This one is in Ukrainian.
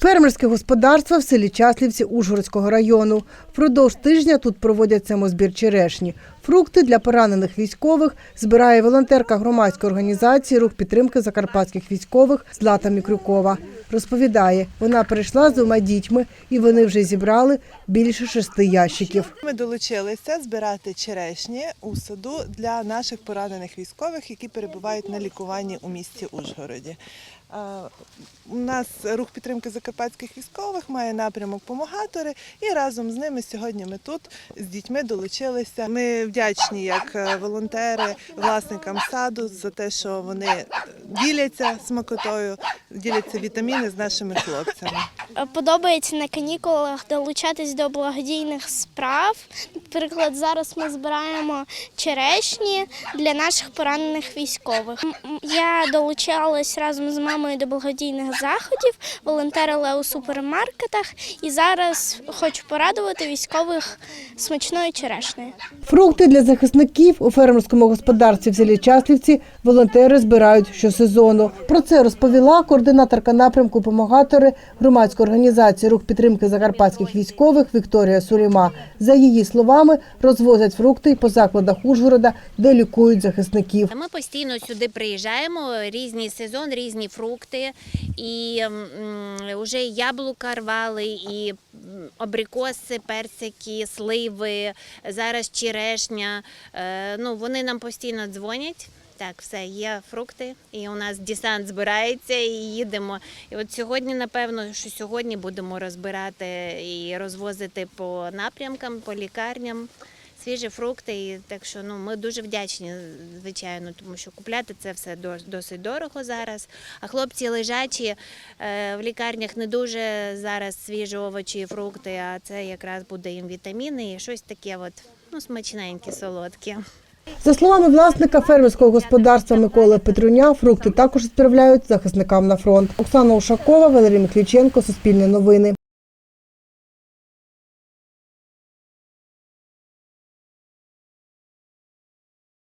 Фермерське господарство в селі Часлівці Ужгородського району. Впродовж тижня тут проводять самозбір черешні. Фрукти для поранених військових збирає волонтерка громадської організації Рух підтримки закарпатських військових Злата Мікрюкова. Розповідає, вона прийшла з двома дітьми і вони вже зібрали більше шести ящиків. Ми долучилися збирати черешні у саду для наших поранених військових, які перебувають на лікуванні у місті Ужгороді. У нас рух підтримки закарпатських військових має напрямок помагатори, і разом з ними сьогодні ми тут з дітьми долучилися. Ми вдячні як е, волонтери власникам саду за те, що вони діляться смакотою, діляться вітаміни з нашими хлопцями. Подобається на канікулах долучатись до благодійних справ. Наприклад, зараз ми збираємо черешні для наших поранених військових. Я долучалась разом з мамою до благодійних заходів, волонтерила у супермаркетах і зараз хочу порадувати військових смачною черешнею. Фрукти для захисників у фермерському господарстві в селі Часлівці волонтери збирають щосезону. Про це розповіла координаторка напрямку «Помагатори» громадської організації Рух підтримки закарпатських військових Вікторія Суліма. За її словами, розвозять фрукти по закладах Ужгорода, де лікують захисників. Ми постійно сюди приїжджаємо, різні сезон, різні фрукти, і вже яблука рвали, і абрикоси, персики, сливи, зараз черешня. Е, Ну, вони нам постійно дзвонять. Так, все, є фрукти, і у нас десант збирається, і їдемо. І от сьогодні, напевно, що сьогодні будемо розбирати і розвозити по напрямкам, по лікарням свіжі фрукти. І так що ну ми дуже вдячні, звичайно, тому що купляти це все досить дорого зараз. А хлопці лежачі е, в лікарнях не дуже зараз свіжі овочі і фрукти, а це якраз буде їм вітаміни і щось таке, от ну смачненьке, солодке. За словами власника фермерського господарства Миколи Петруня, фрукти також відправляють захисникам на фронт. Оксана Ушакова, Валерій Мікліченко, Суспільне новини.